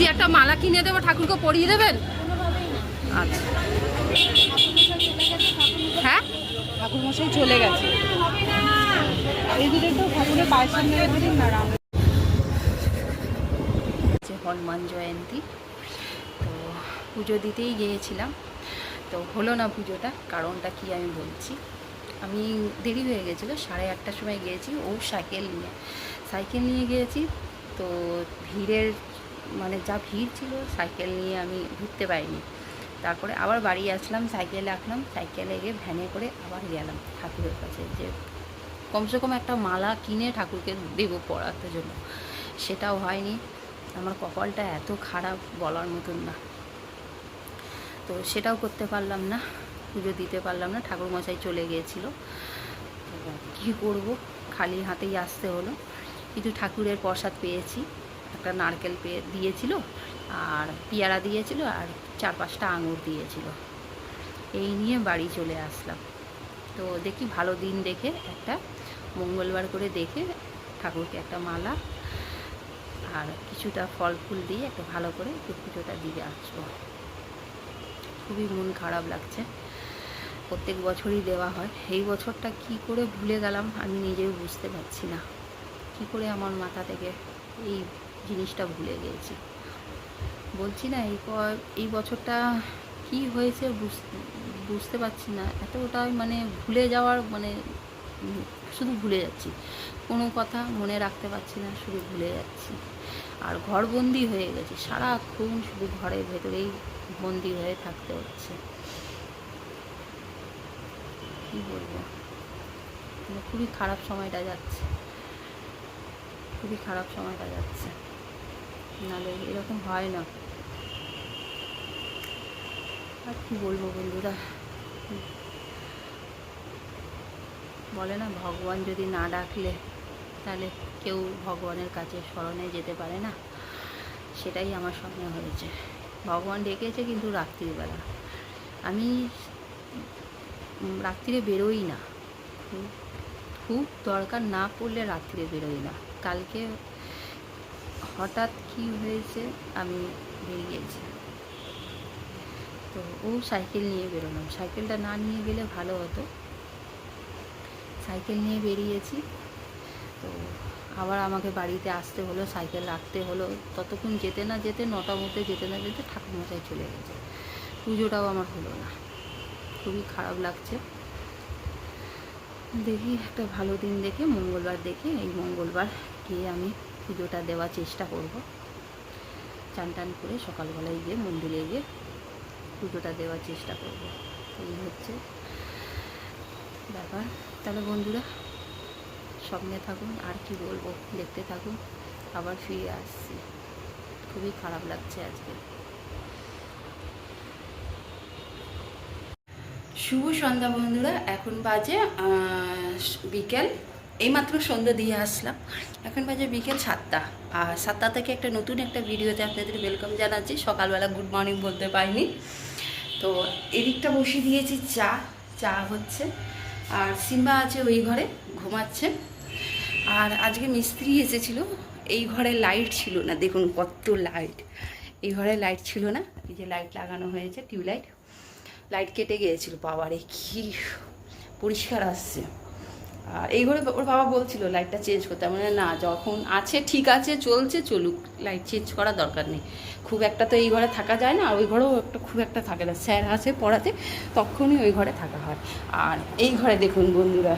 বলছি একটা মালা কিনে দেবো ঠাকুরকে পরিয়ে দেবেন? আচ্ছা। হ্যাঁ? ঠাকুর মশাই চলে গেছে। এই দুটো একটু ঠাকুরের পায়ের সামনে রেখে দিন না হনুমান জয়ন্তী। তো পুজো দিতেই গিয়েছিলাম। তো হলো না পুজোটা কারণটা কি আমি বলছি। আমি দেরি হয়ে গেছিল সাড়ে আটটার সময় গিয়েছি ও সাইকেল নিয়ে। সাইকেল নিয়ে গিয়েছি তো ভিড়ের মানে যা ভিড় ছিল সাইকেল নিয়ে আমি ঘুরতে পারিনি। তারপরে আবার বাড়ি আসলাম, সাইকেল রাখলাম, সাইকেলে গিয়ে ভ্যানে করে আবার গেলাম ঠাকুরের কাছে যে কমসে কম একটা মালা কিনে ঠাকুরকে দেবো পড়াতে জন্য। সেটাও হয়নি। আমার কপালটা এত খারাপ বলার মতন না। তো সেটাও করতে পারলাম না, পুজো দিতে পারলাম না ঠাকুর মশাই চলে গিয়েছিল। কী করব? খালি হাতেই আসতে হলো। কিন্তু ঠাকুরের প্রসাদ পেয়েছি। একটা নারকেল পেয়ে দিয়েছিল আর পেয়ারা দিয়েছিল আর চার পাঁচটা আঙুর দিয়েছিল। এই নিয়ে বাড়ি চলে আসলাম। তো দেখি ভালো দিন দেখে একটা মঙ্গলবার করে দেখে ঠাকুরকে একটা মালা আর কিছুটা ফল ফুল দিয়ে একটা ভালো করে পুজোটা দিয়ে আসব খুবই মন খারাপ লাগছে। প্রত্যেক বছরই দেওয়া হয়। এই বছরটা কি করে ভুলে গেলাম আমি নিজেও বুঝতে পারছি না। কি করে আমার মাথা থেকে এই জিনিসটা ভুলে গিয়েছি বলছি না, এই এই বছরটা কি হয়েছে বুঝ- বুঝতে পারছি না। এতটাই মানে ভুলে যাওয়ার মানে শুধু ভুলে যাচ্ছি। কোনো কথা মনে রাখতে পারছি না, শুধু ভুলে যাচ্ছি। আর ঘরবন্দি হয়ে গেছি। সারাক্ষণ শুধু ঘরের ভেতরেই বন্দি হয়ে থাকতে হচ্ছে। কি বলব? মানে খুবই খারাপ সময়টা যাচ্ছে। খুবই খারাপ সময়টা যাচ্ছে। নাহলে এরকম হয় না। আর কি বলব বন্ধুরা? বলে না, ভগবান যদি না ডাকলে তাহলে কেউ ভগবানের কাছে স্মরণে যেতে পারে না। সেটাই আমার সঙ্গে হয়েছে। ভগবান ডেকেছে কিন্তু রাত্রিবেলা আমি রাত্রিরে বেরোই না। খুব দরকার না পড়লে রাত্রিরে বেরোই না। কালকে হঠাৎ কি হয়েছে আমি বেরিয়েছি তো ও সাইকেল নিয়ে বেরোলাম। সাইকেলটা না নিয়ে গেলে ভালো হতো। সাইকেল নিয়ে বেরিয়েছি। তো আবার আমাকে বাড়িতে আসতে হলো, সাইকেল রাখতে হলো। ততক্ষণ যেতে না যেতে, নটা মধ্যে যেতে না যেতে ঠাকুরমশাই চলে গেছে। পুজোটাও আমার হলো না। খুবই খারাপ লাগছে। দেখি একটা ভালো দিন দেখে, মঙ্গলবার দেখে এই মঙ্গলবার গিয়ে আমি পুজোটা দেওয়ার চেষ্টা করব। চান টান করে সকালবেলায় গিয়ে মন্দিরে গিয়ে পুজোটা দেওয়ার চেষ্টা করব। এই হচ্ছে ব্যাপার। তাহলে বন্ধুরা, স্বপ্নে থাকুন, আর কি বলব, দেখতে থাকুন, আবার ফিরে আসছি। খুবই খারাপ লাগছে আজকে। শুভ সন্ধ্যা বন্ধুরা, এখন বাজে বিকেল। এইমাত্র সন্ধ্যা দিয়ে আসলাম। এখন বাজে বিকেল সাতটা। আর সাতটা থেকে একটা নতুন একটা ভিডিওতে আপনাদের ওয়েলকাম জানাচ্ছি। সকালবেলা গুড মর্নিং বলতে পারিনি। তো এদিকটা বসিয়ে দিয়েছি চা। চা হচ্ছে। আর সিম্বা আছে ওই ঘরে, ঘুমাচ্ছে। আর আজকে মিস্ত্রি এসেছিল। এই ঘরে লাইট ছিল না। দেখুন কত লাইট এই ঘরে লাইট ছিল না। এই যে লাইট লাগানো হয়েছে, টিউবলাইট। লাইট কেটে গিয়েছিল। পাওয়ারে কি পরিষ্কার আসছে। এই ঘরে ওর বাবা বলছিল লাইটটা চেঞ্জ করতে। মানে না, যখন আছে, ঠিক আছে, চলছে, চলুক। লাইট চেঞ্জ করার দরকার নেই। খুব একটা তো এই ঘরে থাকা যায় না, আর ওই ঘরেও একটা খুব একটা থাকে না। স্যার আছে, পড়াতে, তখনই ওই ঘরে থাকা হয়। আর এই ঘরে দেখুন বন্ধুরা,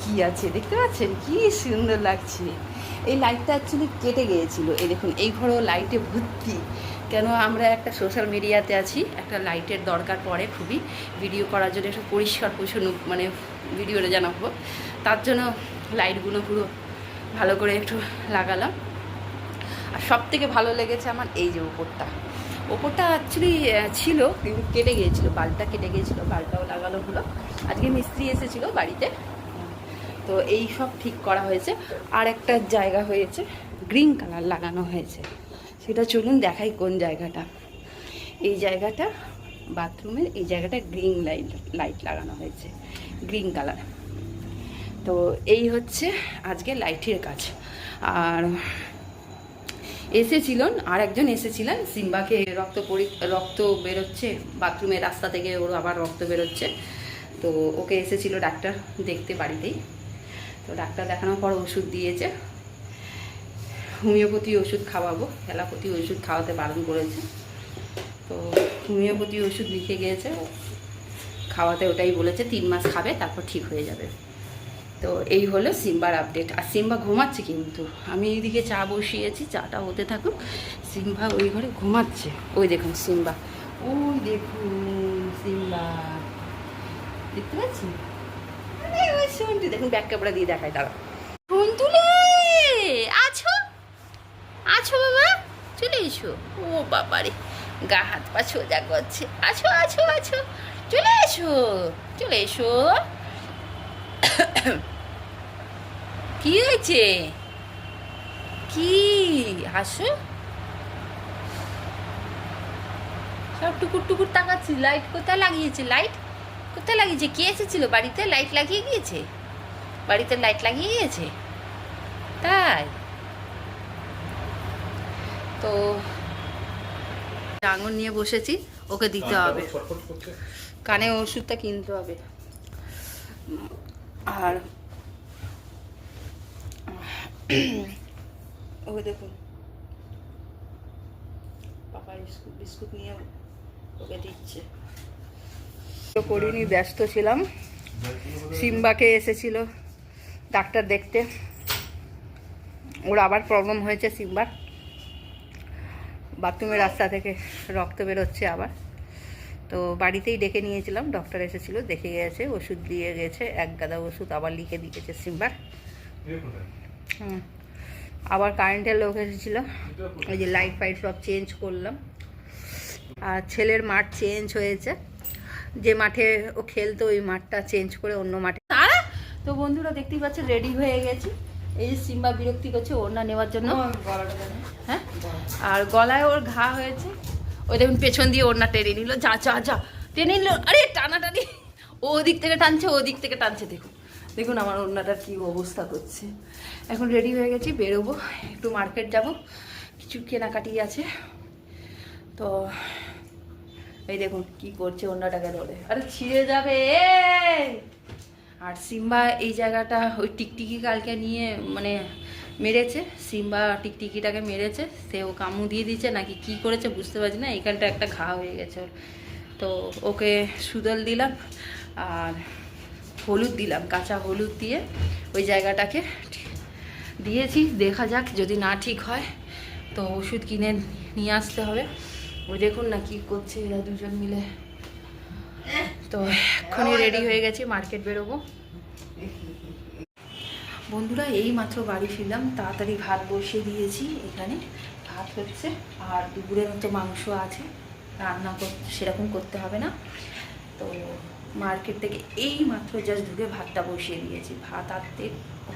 কি আছে, দেখতে পাচ্ছেন? কি সুন্দর লাগছে। এই লাইটটা অ্যাকচুয়ালি কেটে গিয়েছিল। এই দেখুন, এই ঘরেও লাইটে ভর্তি। কেন, আমরা একটা সোশ্যাল মিডিয়াতে আছি, একটা লাইটের দরকার পড়ে খুবই। ভিডিও করার জন্য একটু পরিষ্কার, পরিচ্ছন্ন মানে ভিডিওটা জানাব। তার জন্য লাইটগুলো পুরো ভালো করে একটু লাগালাম। আর সব থেকে ভালো লেগেছে আমার এই যে ওপরটা। ওপরটা অ্যাকচুয়ালি ছিল, কিন্তু কেটে গিয়েছিল, বাল্বটা কেটে গিয়েছিল, বাল্বটাও লাগানো হলো আজকে মিস্ত্রি এসেছিল বাড়িতে। তো এই সব ঠিক করা হয়েছে। আর একটা জায়গা হয়েছে, গ্রিন কালার লাগানো হয়েছে। সেটা চলুন দেখাই কোন জায়গাটা। এই জায়গাটা বাথরুমের এই জায়গাটা গ্রিন লাইট লাইট লাগানো হয়েছে গ্রিন কালার তো এই হচ্ছে আজকে লাইটের কাজ। আর এসেছিলেন, আর একজন এসেছিলেন, সিম্বাকে রক্ত পরি, রক্ত বেরোচ্ছে বাথরুমের রাস্তা থেকে ওর আবার রক্ত বেরোচ্ছে। তো ওকে এসেছিল ডাক্তার দেখতে বাড়িতেই। তো ডাক্তার দেখানোর পর ওষুধ দিয়েছে। হোমিওপ্যাথি ওষুধ খাওয়াবো অ্যালোপ্যাথি ওষুধ খাওয়াতে বারণ করেছে। তো হোমিওপ্যাথি ওষুধ লিখে গিয়েছে খাওয়াতে ওটাই বলেছে, তিন মাস খাবে, তারপর ঠিক হয়ে যাবে। তো এই হলো সিম্বার আপডেট আর সিম্বা ঘুমাচ্ছে কিন্তু। আমি এইদিকে চা বসিয়েছি, চাটা হতে থাকুক। সিম্বা ওই ঘরে ঘুমাচ্ছে। ওই দেখুন সিম্বা। ওই দেখুন সিম্বা। দেখতে পাচ্ছি দেখুন ব্যাক ক্যামেরা দিয়ে দেখায় তারা আছো? আছো বাবা? চলে এসো। ও বাবারে। গা হাত পা সোজা করছে। আছো আছো আছো। চলে এসো চলে এসো। কি হয়েছে? কি? হাসো সব টুকুর টুকুর তাকাচ্ছি। লাইট কোথায় লাগিয়েছে? লাইট কোথায় লাগিয়েছে? কে এসেছিল? বাড়িতে লাইট লাগিয়ে গিয়েছে? বাড়িতে লাইট লাগিয়ে গিয়েছে? তাই? তো আঙুর নিয়ে বসেছি ওকে দিতে হবে। কানে ওষুধটা কিনতে হবে। আর ওই দেখুন। পাপা বিস্কুট বিস্কুট নিয়ে ওকে দিচ্ছে। করিনি ব্যস্ত ছিলাম। সিম্বাকে এসেছিল ডাক্তার দেখতে। ওর আবার প্রবলেম হয়েছে সিম্বার। বাথরুমের রাস্তা থেকে রক্ত বেরোচ্ছে আবার। তো বাড়িতেই ডেকে নিয়েছিলাম ডক্টর এসেছিল দেখে গেছে ওষুধ দিয়ে গেছে এক গাদা ওষুধ আবার লিখে দিয়েছে সিম্বার। হুম আবার কারেন্টের লোক এসেছিল ওই যে লাইট ফাইট সব চেঞ্জ করলাম। আর ছেলের মাঠ চেঞ্জ হয়েছে যে মাঠে ও খেলতো ওই মাঠটা চেঞ্জ করে অন্য মাঠে। তো বন্ধুরা দেখতেই পাচ্ছে রেডি হয়ে গেছি। এই যে সিম্বা বিরক্তি করছে ওড়না নেওয়ার জন্য। হ্যাঁ? আর গলায় ওর ঘা হয়েছে। ওই দেখুন পেছন দিয়ে ওড়না টেনে নিল। যা যা যা। টেনে নিল। আরে টানাটানি। ও ওদিক থেকে টানছে ও দিক থেকে টানছে। দেখুন দেখুন আমার ওড়নাটার কি অবস্থা করছে। এখন রেডি হয়ে গেছি বেরোবো। একটু মার্কেট যাব। কিছু কেনাকাটি আছে। তো এই দেখুন কি করছে ওড়নাটাকে ধরে। আরে ছিঁড়ে যাবে! আর সিম্বা এই জায়গাটা ওই টিকটিকি কালকে নিয়ে মানে মেরেছে। সিম্বা টিকটিকিটাকে মেরেছে। সে ও কামু দিয়ে দিয়েছে। নাকি কি করেছে বুঝতে পারছি না। এখানটা একটা ঘা হয়ে গেছে ওর। তো ওকে সুদল দিলাম আর হলুদ দিলাম, কাঁচা হলুদ দিয়ে ওই জায়গাটাকে দিয়েছি। দেখা যাক যদি না ঠিক হয় তো ওষুধ কিনে নিয়ে আসতে হবে। ওই দেখুন না কি করছে এরা দুজন মিলে। তো এক্ষুনি রেডি হয়ে গেছি। মার্কেট বেরোবো। বন্ধুরা এই মাত্র বাড়ি ফিরলাম তাড়াতাড়ি ভাত বসিয়ে দিয়েছি এখানে। ভাত হচ্ছে আর দুপুরের মতো মাংস আছে রান্না সেরকম করতে হবে না। তো মার্কেট থেকে এই মাত্র জাস্ট ঢুকে ভাতটা বসিয়ে দিয়েছি। ভাত আনতে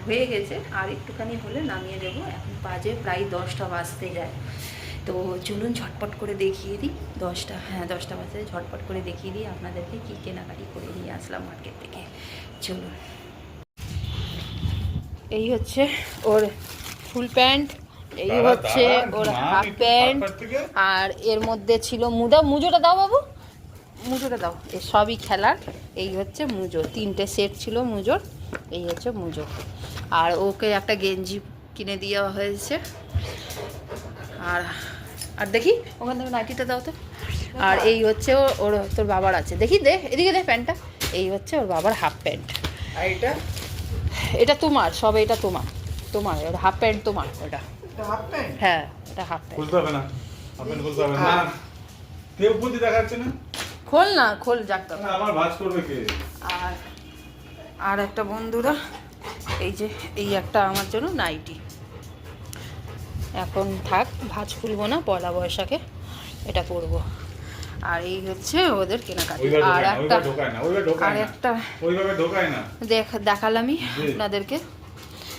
হয়ে গেছে আর একটুখানি হলে নামিয়ে দেবো। এখন বাজে প্রায় দশটা বাজতে যায়। তো চলুন ঝটপট করে দেখিয়ে দিই। দশটা হ্যাঁ দশটা বাজে ঝটপট করে দেখিয়ে দিই আপনাদেরকে কী কেনাকাটি করে নিয়ে আসলাম মার্কেট থেকে। চলুন। এই হচ্ছে ওর ফুল প্যান্ট এই হচ্ছে ওর হাফ প্যান্ট আর এর মধ্যে ছিল মুদা মুজোটা দাও বাবু। মুজোটা দাও। এ সবই খেলার। এই হচ্ছে মুজো। তিনটে সেট ছিল মুজোর। এই হচ্ছে মুজো। আর ওকে একটা গেঞ্জি কিনে দেওয়া হয়েছে। আর আর দেখি ওখান থেকে নাইটিটা দাও তো। আর এই হচ্ছে ও- ওর তোর বাবার আছে। দেখি দে এদিকে দে প্যান্টটা। এই হচ্ছে ওর বাবার হাফ প্যান্ট। আর এটা এটা তোমার সব এটা তোমার তোমার ওর হাফ প্যান্ট তোমার ওটা। Half pant? হ্যাঁ এটা হাফ প্যান্ট। খুলতে হবে না খুলতে হবে না। কেউ বুদ্ধি দেখাচ্ছে না? খোল না খোল যাক তো। আমার ভাজ করবে কে? আর আর একটা বন্ধুরা এই যে এই একটা আমার জন্য নাইটি এখন থাক ভাজ খুলবো না পয়লা বৈশাখে এটা করব। আর এই হচ্ছে ওদের কেনাকাটি। আর একটা আর একটা দেখ দেখালামই আপনাদেরকে।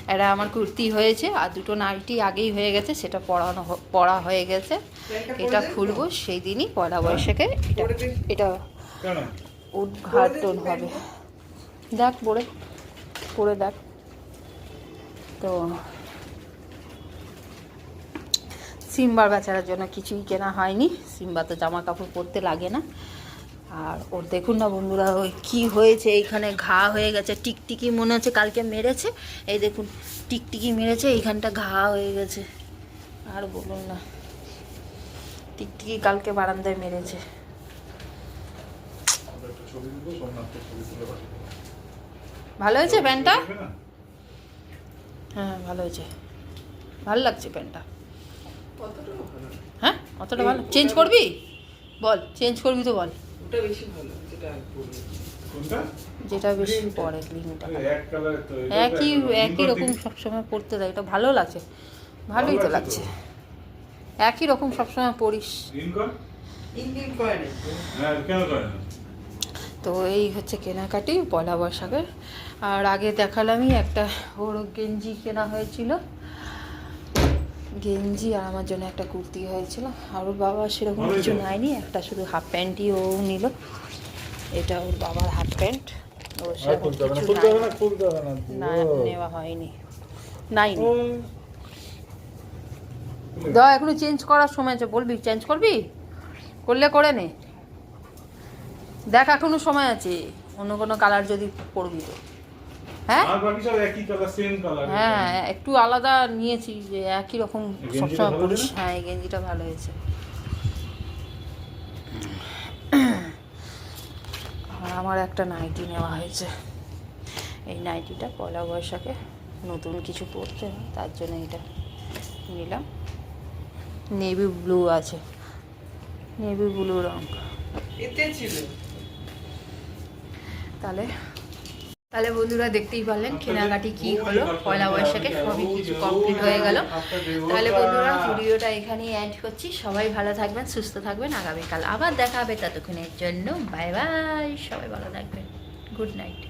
এটা আমার কুর্তি হয়েছে আর দুটো নাইটি আগেই হয়ে গেছে সেটা পড়ানো হ- পরা হয়ে গেছে। এটা খুলবো সেই দিনই পয়লা বৈশাখে এটা এটা উদ্ঘাটন হবে। দেখ পড়ে পড়ে দেখ। তো সিম্বার বেচারার জন্য কিছুই কেনা হয়নি। সিম্বা তো জামা কাপড় পরতে লাগে না। আর ওর দেখুন না বন্ধুরা ওই কী হয়েছে? এইখানে ঘা হয়ে গেছে টিকটিকি মনে হচ্ছে কালকে মেরেছে। এই দেখুন টিকটিকি মেরেছে এইখানটা ঘা হয়ে গেছে। আর বলুন না টিকটিকি কালকে বারান্দায় মেরেছে। ভালো হয়েছে প্যান্টটা? হ্যাঁ ভালো হয়েছে। ভালো লাগছে প্যান্টটা। হ্যাঁ? অতটা ভালো। চেঞ্জ করবি? বল চেঞ্জ করবি তো বল। ওটা বেশি ভালো যেটা যেটা বেশি পরে তো একই একই রকম সবসময় পড়তে দেয়। এটা ভালো লাগছে। ভালোই তো লাগছে একই রকম সবসময় পড়িস। দিন কর? ইন্ডিয়ান করে না হ্যাঁ? তো এই হচ্ছে কেনাকাটি পয়লা বৈশাখের। আর আগে দেখালামই একটা ওর গেঞ্জি কেনা হয়েছিল। গেঞ্জি আর আমার জন্য একটা কুর্তি হয়েছিল। আর ওর বাবা সেরকম কিছু। নেয়নি একটা শুধু হাফ প্যান্টই ও নিল। এটা ওর বাবার হাফ প্যান্ট ও সেরকম কিছু না। নেওয়া হয়নি। নাই এখনও চেঞ্জ করার সময় আছে। বলবি? চেঞ্জ করবি? করলে করে নে। দেখ এখনও সময় আছে। অন্য কোনো কালার যদি পড়বি তো। হ্যাঁ? আর বাকি সব একই কালার সেম কালার হ্যাঁ একটু আলাদা নিয়েছি যে একই রকম সবসময় পরিস হ্যাঁ এই গেঞ্জিটা ভালো হয়েছে। আমার একটা নাইটি নেওয়া হয়েছে। এই নাইটিটা পয়লা বৈশাখে নতুন কিছু পরতে তার জন্য এটা নিলাম। নেভি ব্লু আছে। নেভি ব্লু রং। এতে ছিল। তাহলে তাহলে বন্ধুরা দেখতেই পারলেন কেনাকাটি কি হলো পয়লা বৈশাখে সবই কিছু কমপ্লিট হয়ে গেল। তাহলে বন্ধুরা ভিডিওটা এখানেই এন্ড করছি। সবাই ভালো থাকবেন সুস্থ থাকবেন আগামীকাল আবার দেখা হবে ততক্ষণের জন্য বাই বাই সবাই ভালো থাকবেন। Good night